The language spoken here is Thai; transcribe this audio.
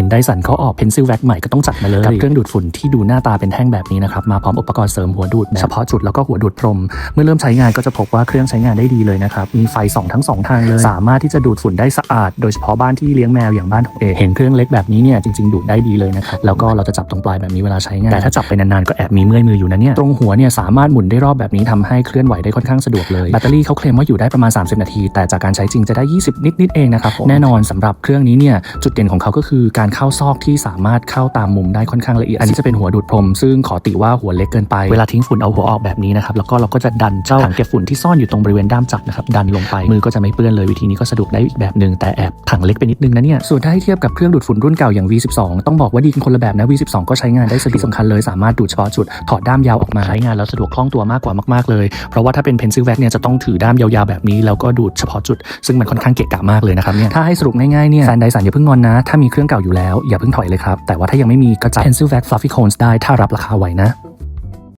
ห็นไดสันเขาออกเพนซิลแว็กใหม่ก็ต้องจัดมาเลยกับเครื่องดูดฝุ่นที่ดูหน้าตาเป็นแท่งแบบนี้นะครับมาพร้อมอุปกรณ์เสริมหัวดูดแบบเฉพาะจุดแล้วก็หัวดูดพรม เมื่อเริ่มใช้งานก็จะพบว่าเครื่องใช้งานได้ดีเลยนะครับมีไฟส่องทั้งสองทางเลยสามารถที่จะดูดฝุ่นได้สะอาด โดยเฉพาะบ้านที่เลี้ยงแมวอย่างบ้านของเอกเห็นเครื่องเล็กแบบนี้เนี่ยจริงๆดูดได้ดีเลยนะครับแล้วก็เราจะจับตรงปลายแบบนี้เวลาใช้งานแต่ถ้าจับไปนานๆก็แอบมีเมื่อยมืออยู่นะเนี่ยตรงหัวเนี่ยสามารถหมุนได้รอบแบบนี้ทำให้เคลื่อนไหวได้ค่อนข้างสะดวกเลยแบตเตอรี่เขาเคลมว่าอยู่ได้ประมาณ 30 นาที แต่จากการใช้จริงจะได้ 20 นิดๆเองนะครับผมแน่นอนสำหรับเครื่องนี้เนี่ยจุดเด่นของเขาก็คือการเข้าซอกที่สามารถเข้าตามมุมได้ค่อนข้างละเอียด อันนี้จะเป็นหัวดูดพรม ซึ่งขอติว่าหัวเล็กเกินไป เวลาทิ้งฝุ่นเอาหัวออกแบบนี้นะครับ แล้วก็เราก็จะดันเจ้าถังเก็บฝุ่นที่ซ่อนอยู่ตรงบริเวณด้ามจับนะครับ ดันลงไป มือก็จะไม่เปื้อนเลย วิธีนี้ก็สะดวกได้อีกแบบหนึ่งแต่แอบถังเล็กไปนิดนึงนะเนี่ย ส่วนถ้าให้เทียบกับเครื่องดูดฝุ่นรุ่นเก่าอย่าง V12 ต้องบอกว่าดีกันคนละแบบนะ V12 ก็ใช้งานได้สะดวกสำคัญเลยสามารถดูดเฉพาะจุดถอดด้ามยาวออกมาใช้งานแล้วสะดวกคล่องตัวมากกว่ามากๆเลย เพราะว่าถ้าเป็นเพนซิลแว็กเนี่ยจะต้องถือด้ามยาวๆแบบนี้แล้วก็ดูดเฉพาะจุด ซึ่งมันค่อนข้างเกะกะมากเลยนะครับเนี่ยถ้าให้สรุปง่ายๆเนี่ยแฟนไดสันอย่าเพิ่งงอนนะถ้ามีเครื่องเก่าอยู่แล้วอย่าเพิ่งถอยเลยครับ แต่ว่าถ้ายังไม่มีก็จ่าย Pencil Vac Fluffy Cones ได้ถ้ารับราคาไหวนะ